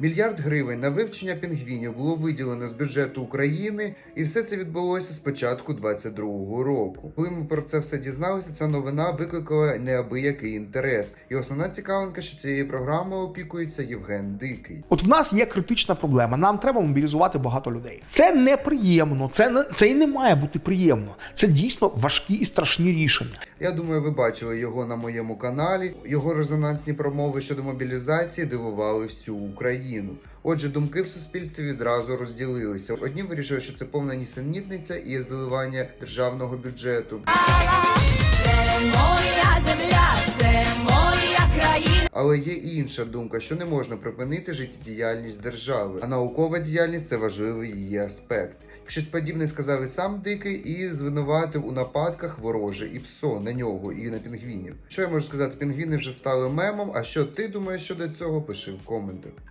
Мільярд гривень на вивчення пінгвінів було виділено з бюджету України, і все це відбулося з початку 22-го року. Коли ми про це все дізналися, ця новина викликала неабиякий інтерес. І основна цікавинка, що цією програмою опікується Євген Дикий. От в нас є критична проблема. Нам треба мобілізувати багато людей. Це неприємно, це не це і не має бути приємно. Це дійсно важкі і страшні рішення. Я думаю, ви бачили його на моєму каналі. Його резонансні промови щодо мобілізації дивували всю Україну. Отже, думки в суспільстві відразу розділилися. Одні вирішили, що це повна нісенітниця і заливання державного бюджету. Це моя земля, це моя країна. Але є інша думка, що не можна припинити життєдіяльність держави, а наукова діяльність це важливий її аспект. Щось подібне сказав і сам дикий і звинуватив у нападках вороже і псо на нього і на пінгвінів. Що я можу сказати? Пінгвіни вже стали мемом. А що ти думаєш щодо цього? Пиши в коментах.